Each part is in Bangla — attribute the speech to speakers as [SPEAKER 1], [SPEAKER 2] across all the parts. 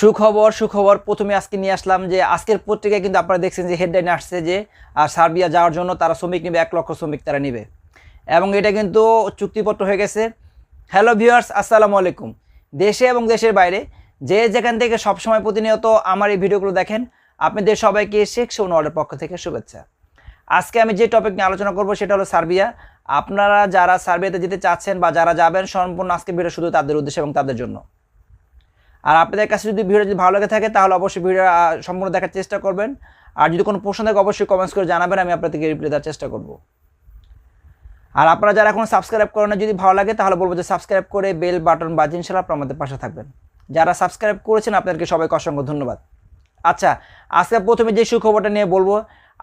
[SPEAKER 1] সুখবর সুখবর প্রথমে আজকে নিয়ে আসলাম যে আজকের পত্রিকায় কিন্তু আপনারা দেখছেন যে হেডলাইন আসছে যে আর সার্বিয়া যাওয়ার জন্য তারা শ্রমিক নেবে, এক লক্ষ শ্রমিক তারা নেবে। এবং এটা কিন্তু চুক্তিপত্র হয়ে গেছে। হ্যালো ভিউয়ার্স আসসালামু আলাইকুম। দেশে এবং দেশের বাইরে যে যেখান থেকে সবসময় প্রতিনিয়ত আমার এই ভিডিওগুলো দেখেন, আপনাদের সবাইকে শেখ সোনোয়ারের পক্ষ থেকে শুভেচ্ছা। আজকে আমি যে টপিক নিয়ে আলোচনা করব সেটা হলো সার্বিয়া। আপনারা যারা সার্বিয়াতে যেতে চাচ্ছেন বা যারা যাবেন, সম্পূর্ণ আজকে ভিডিও শুধু তাদের উদ্দেশ্যে এবং তাদের জন্য। আর আপনাদের কাছে যদি ভিডিও যদি ভালো লাগে থাকে, তাহলে অবশ্যই ভিডিও সম্পূর্ণ দেখার চেষ্টা করবেন। আর যদি কোনো প্রশ্ন থাকে, অবশ্যই কমেন্টস করে জানাবেন, আমি আপনাদেরকে রিপ্লাই দেওয়ার চেষ্টা করব। আর আপনারা যারা এখন সাবস্ক্রাইব করেন যদি ভালো লাগে, তাহলে বলব যে সাবস্ক্রাইব করে বেল বাটন বাজিয়ে ইনশাল্লাহ আপনারা আমাদের পাশে থাকবেন। যারা সাবস্ক্রাইব করেছেন, আপনাদেরকে সবাইকে অসংখ্য ধন্যবাদ। আচ্ছা আজকে প্রথমে যে সুখবরটা নিয়ে বলব,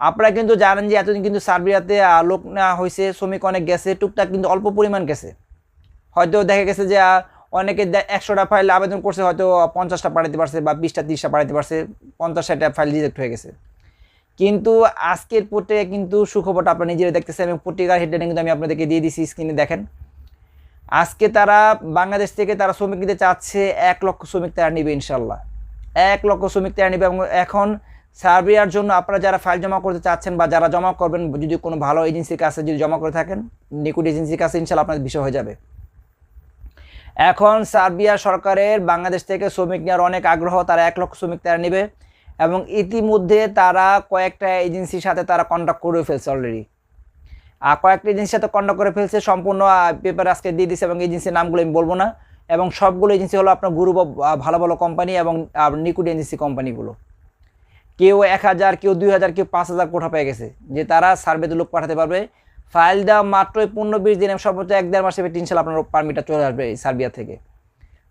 [SPEAKER 1] আপনারা কিন্তু জানেন যে এতদিন কিন্তু সার্বিয়াতে লোক নেওয়া হয়েছে, শ্রমিক অনেক গেছে, টুকটাক কিন্তু অল্প পরিমাণ গেছে। হয়তো দেখা গেছে যে অনেকে একশোটা ফাইল আবেদন করছে, হয়তো পঞ্চাশটা পাঠাতে পারছে বা বিশটা, তিরিশটা পাঠাতে পারছে পঞ্চাশ ষাটটা ফাইল রিজেক্ট হয়ে গেছে। কিন্তু আজকের পত্রিকায় কিন্তু সুখবরটা আপনারা নিজেরা দেখতেছেন এবং পত্রিকার হেডলাইন কিন্তু আমি আপনাদেরকে দিয়ে দিচ্ছি স্ক্রিনে দেখেন। আজকে তারা বাংলাদেশ থেকে তারা শ্রমিক নিতে চাচ্ছে, এক লক্ষ শ্রমিক তারা নেবে ইনশাল্লাহ এক লক্ষ শ্রমিক তারা নেবে এবং এখন সার্বিয়ার জন্য আপনারা যারা ফাইল জমা করতে চাচ্ছেন বা যারা জমা করবেন, যদি কোনো ভালো এজেন্সির কাছে যদি জমা করে থাকেন, নিকুট এজেন্সির কাছে ইনশাল্লাহ আপনাদের বিষয় হয়ে যাবে। এখন সার্বিয়া সরকারের বাংলাদেশ থেকে শ্রমিক নেওয়ার অনেক আগ্রহ, তারা এক লক্ষ শ্রমিক তারা নেবে এবং ইতিমধ্যে তারা কয়েকটা এজেন্সির সাথে তারা কন্ট্যাক্ট করে ফেলছে অলরেডি আর কয়েকটা এজেন্সির সাথে কন্ট্যাক্ট করে ফেলছে, সম্পূর্ণ পেপার আজকে দিয়ে দিচ্ছে এবং এজেন্সির নামগুলো আমি বলব না। এবং সবগুলো এজেন্সি হলো আপনার গ্রুপ ভালো ভালো কোম্পানি এবং নিকুট এজেন্সি কোম্পানিগুলো কেউ এক হাজার, কেউ দুই হাজার, কেউ পাঁচ হাজার কোঠা পেয়ে গেছে, যে তারা সার্ভেতে লোক পাঠাতে পারবে। ফাইল দেওয়া মাত্রই পনেরো বিশ দিনে সর্বোচ্চ এক দেড় মাসে ইনশাল্লাহ আপনার পারমিটটা চলে আসবে এই সার্বিয়া থেকে।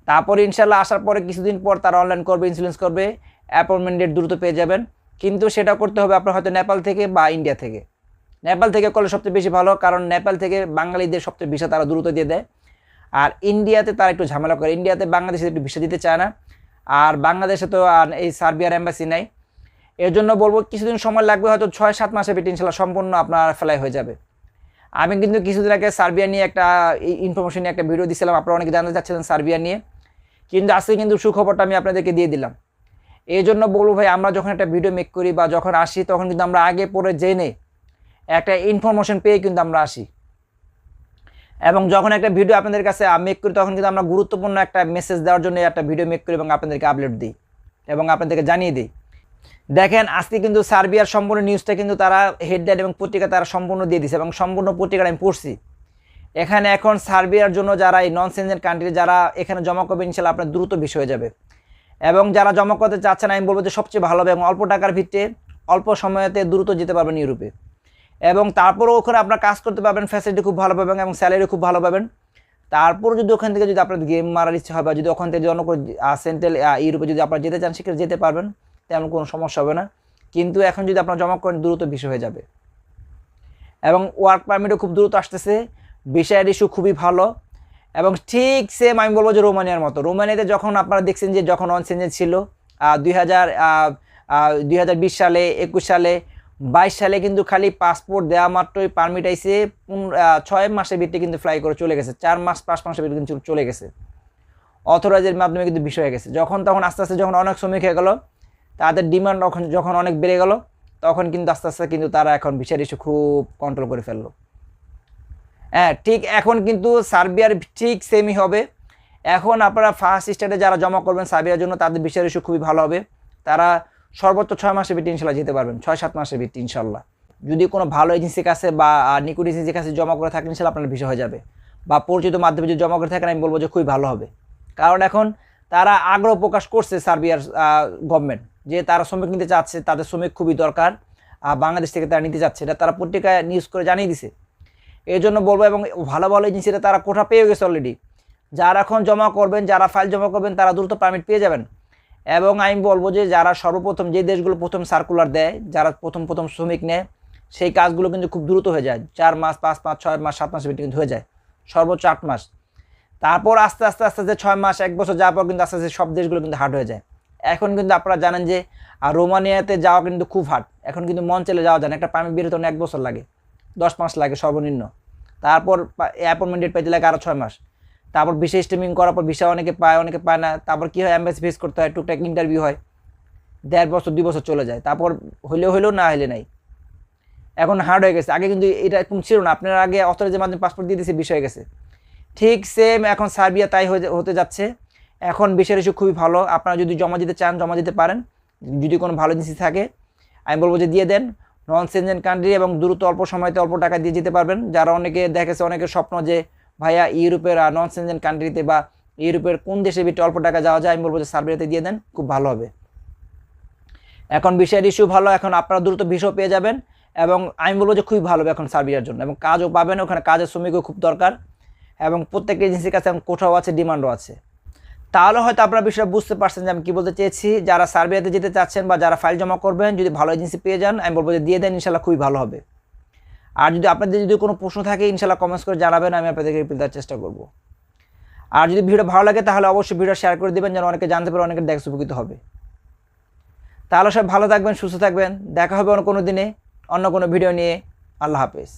[SPEAKER 1] তারপরে ইনশাল্লাহ আসার পরে কিছুদিন পর তারা অনলাইন করবে ইন্স্যুরেন্স করবে অ্যাপয়েন্টমেন্ট ডেট দ্রুত পেয়ে যাবেন। কিন্তু সেটা করতে হবে আপনার হয়তো নেপাল থেকে বা ইন্ডিয়া থেকে। নেপাল থেকে করলে সবচেয়ে বেশি ভালো, কারণ নেপাল থেকে বাঙালিদের সবচেয়ে ভিসা তারা দ্রুত দিয়ে দেয়। আর ইন্ডিয়াতে তারা একটু ঝামেলা করে। ইন্ডিয়াতে বাংলাদেশে একটু ভিসা দিতে চায় না। আর বাংলাদেশে তো আর এই সার্বিয়ার এম্বাসি নাই। এর জন্য বলব কিছুদিন সময় লাগবে, হয়তো ছয় সাত মাসে ভিতরে ইনশাল্লাহ সম্পূর্ণ আপনার ফেলাই হয়ে যাবে। আমি কিন্তু কিছুদিন আগে সার্বিয়া নিয়ে একটা ইনফরমেশন নিয়ে একটা ভিডিও দিয়েছিলাম আপনারা অনেকে জানতে চাচ্ছিলেন সার্বিয়া নিয়ে। কিন্তু আজকে কিন্তু সুখবরটা আমি আপনাদেরকে দিয়ে দিলাম। এই জন্য বলব ভাই, আমরা যখন একটা ভিডিও মেক করি বা যখন আসি, তখন কিন্তু আমরা আগে পরে জেনে একটা ইনফরমেশন পেয়ে কিন্তু আমরা আসি। এবং যখন একটা ভিডিও আপনাদের কাছে মেক করি, তখন কিন্তু আমরা গুরুত্বপূর্ণ একটা মেসেজ দেওয়ার জন্য একটা ভিডিও মেক করি এবং আপনাদেরকে আপলোড দিই এবং আপনাদেরকে জানিয়ে দিই। দেখেন, আজকে কিন্তু সার্বিয়ার সম্পূর্ণ নিউজটা কিন্তু তারা হেডলাইন এবং পত্রিকা তারা সম্পূর্ণ দিয়ে দিছে এবং সম্পূর্ণ পত্রিকাটা আমি পড়ছি। এখানে এখন সার্বিয়ার জন্য যারা এই নন সেনজেন কান্ট্রি যারা এখানে জমা করবে, ইনশাল্লাহ আপনার দ্রুত বিষয় হয়ে যাবে। এবং যারা জমা করতে চাচ্ছেন আমি বলব যে সবচেয়ে ভালো হবে এবং অল্প টাকার ভিত্তিতে অল্প সময়তে দ্রুত যেতে পারবেন ইউরোপে। এবং তারপরও ওখানে আপনার কাজ করতে পারবেন ফ্যাসিলিটি খুব ভালো পাবেন এবং স্যালারি খুব ভালো পাবেন। তারপর যদি ওখান থেকে যদি আপনার গেম মারার ইচ্ছা হয় বা যদি ওখান থেকে যদি অন্য কোনো সেন্ট্রাল ইউরোপে যদি আপনারা যেতে চান, সেক্ষেত্রে যেতে পারবেন। তেমন কোনো সমস্যা হবে না। কিন্তু এখন যদি আপনারা জমা করেন, দ্রুত বিষয় হয়ে যাবে। এবং ওয়ার্ক পারমিটও খুব দ্রুত আসতেছে। বিষয়ের ইস্যু খুবই ভালো। এবং ঠিক সেম আমি বলব যে রোমানিয়ার মতো। রোমানিয়াতে যখন আপনারা দেখছেন যে যখন অন চেঞ্জেস ছিল দুই হাজার দুই হাজার বিশ সালে, একুশ সালে, বাইশ সালে কিন্তু খালি পাসপোর্ট দেওয়া মাত্রই পারমিট আইসে ছয় মাসের ভিত্তি কিন্তু ফ্লাই করে চলে গেছে। চার মাস, পাঁচ মাসের ভিত্তি কিন্তু চলে গেছে। অথরাইজের মাধ্যমে কিন্তু বিষয় হয়ে গেছে। যখন তখন আস্তে আস্তে যখন অনেক শ্রমিক হয়ে গেল তাদের ডিমান্ড যখন অনেক বেড়ে গেল, তখন কিন্তু আস্তে আস্তে কিন্তু তারা এখন বিষয় ইস্যু খুব কন্ট্রোল করে ফেলল। হ্যাঁ ঠিক এখন কিন্তু সার্বিয়ার ঠিক সেমই হবে। এখন আপনারা ফার্স্ট স্টেটে যারা জমা করবেন সার্বিয়ার জন্য, তাদের বিষয় ইস্যু খুবই ভালো হবে। তারা সর্বোচ্চ ছয় মাসের ভিত্তি ইনশাল্লাহ যেতে পারবেন, ছয় সাত মাসের ভিত্তি ইনশাল্লাহ। যদি কোনো ভালো এজেন্সির কাছে বা নিকুট এজেন্সির কাছে জমা করে থাকেন ইনশাল্লাহ আপনার বিষয় হয়ে যাবে। বা পরিচিত মাধ্যমে যদি জমা করে থাকেন, আমি বলব যে খুবই ভালো হবে। কারণ এখন তারা আগ্রহ প্রকাশ করছে সার্বিয়ার গভর্নমেন্ট যে তারা শ্রমিক নিতে চাচ্ছে, তাদের শ্রমিক খুবই দরকার আর বাংলাদেশ থেকে তারা নিতে চাচ্ছে, এটা তারা পত্রিকায় নিউজ করে জানিয়ে দিছে। এই জন্য বলব এবং ভালো ভালো এজেন্সিরা তারা কোঠা পেয়ে গেছে অলরেডি যারা এখন জমা করবেন, যারা ফাইল জমা করবেন, তারা দ্রুত পারমিট পেয়ে যাবেন। এবং আমি বলব যে যারা সর্বপ্রথম যে দেশগুলো প্রথম সার্কুলার দেয়, যারা প্রথম প্রথম শ্রমিক নেয়, সেই কাজগুলো কিন্তু খুব দ্রুত হয়ে যায়। চার মাস, পাঁচ মাস, ছয় মাস, সাত ভিতরে কিন্তু হয়ে যায়। সর্বোচ্চ আট মাস। তারপর আস্তে আস্তে আস্তে আস্তে ছয় মাস, এক বছর যাওয়ার পর কিন্তু আস্তে আস্তে সব দেশগুলো কিন্তু হার্ড হয়ে যায়। এখন কিন্তু আপনারা জানেন যে রোমানিয়াতে যাওয়া কিন্তু খুব হার্ড এখন কিন্তু মন চলে যাওয়া যায় না। একটা পারমিট বেরোতে এক বছর লাগে। দশ মাস লাগে সর্বনিম্ন। তারপর অ্যাপয়েন্টমেন্ট ডেট পেতে লাগে আরও ছয় মাস। তারপর ভিসা স্ট্রিমিং করার পর ভিসা অনেকে পায় অনেকে পায় না। তারপর কী হয়? অ্যাম্বাসি ফেস করতে হয়, টুকটাক ইন্টারভিউ হয়। দেড় বছর, দুই বছর চলে যায়। তারপর হইলেও হইলেও না হইলে নাই। এখন হার্ড হয়ে গেছে। আগে কিন্তু এটা এরকম ছিল না। আপনার আগে অথরাইজের মাধ্যমে পাসপোর্ট দিয়ে দিয়েছে বিষয় গেছে। ঠিক সেম এখন সার্বিয়া তাই হতে যাচ্ছে। এখন বিষয়ের ইস্যু খুবই ভালো। আপনারা যদি জমা দিতে চান, জমা দিতে পারেন। যদি কোনো ভালো এজেন্সি থাকে, আমি বলব যে দিয়ে দেন। নন সেনজেন কান্ট্রি এবং দ্রুত অল্প সময়তে অল্প টাকা দিয়ে যেতে পারবেন। যারা অনেকে দেখেছে, অনেকের স্বপ্ন যে, ভাইয়া ইউরোপের আর নন সেনজেন কান্ট্রিতে বা ইউরোপের কোন দেশে ভিতরে অল্প টাকা যাওয়া যায়? আমি বলব যে সার্বিয়াতে দিয়ে দেন, খুব ভালো হবে। এখন বিষয়ের ইস্যু ভালো, এখন আপনারা দ্রুত ভিসাও পেয়ে যাবেন এবং আমি বলব যে খুবই ভালো হবে এখন সার্বিয়ার জন্য এবং কাজও পাবেন। ওখানে কাজের শ্রমিকও খুব দরকার এবং প্রত্যেক এজেন্সির কাছে এখন কোথাও আছে, ডিমান্ডও আছে। তাহলে হয়তো আপনারা বিষয়টা বুঝতে পারছেন যে আমি কী বলতে চেয়েছি। যারা সার্বিয়াতে যেতে চাচ্ছেন বা যারা ফাইল জমা করবেন, যদি ভালো এজেন্সি পেয়ে যান, আমি বলব যে দিয়ে দেন ইনশাল্লাহ খুবই ভালো হবে। আর যদি আপনাদের যদি কোনো প্রশ্ন থাকে ইনশাল্লাহ কমেন্টস করে জানাবেন, আমি আপনাদেরকে রিপ্লাই দেওয়ার চেষ্টা করব। আর যদি ভিডিও ভালো লাগে, তাহলে অবশ্যই ভিডিও শেয়ার করে দেবেন, যেন অনেকে জানতে পারে, অনেকে দেখে উপকৃত হবে। তাহলে সব ভালো থাকবেন, সুস্থ থাকবেন, দেখা হবে অন্য কোনো দিনে, অন্য কোনো ভিডিও নিয়ে। আল্লাহ হাফেজ।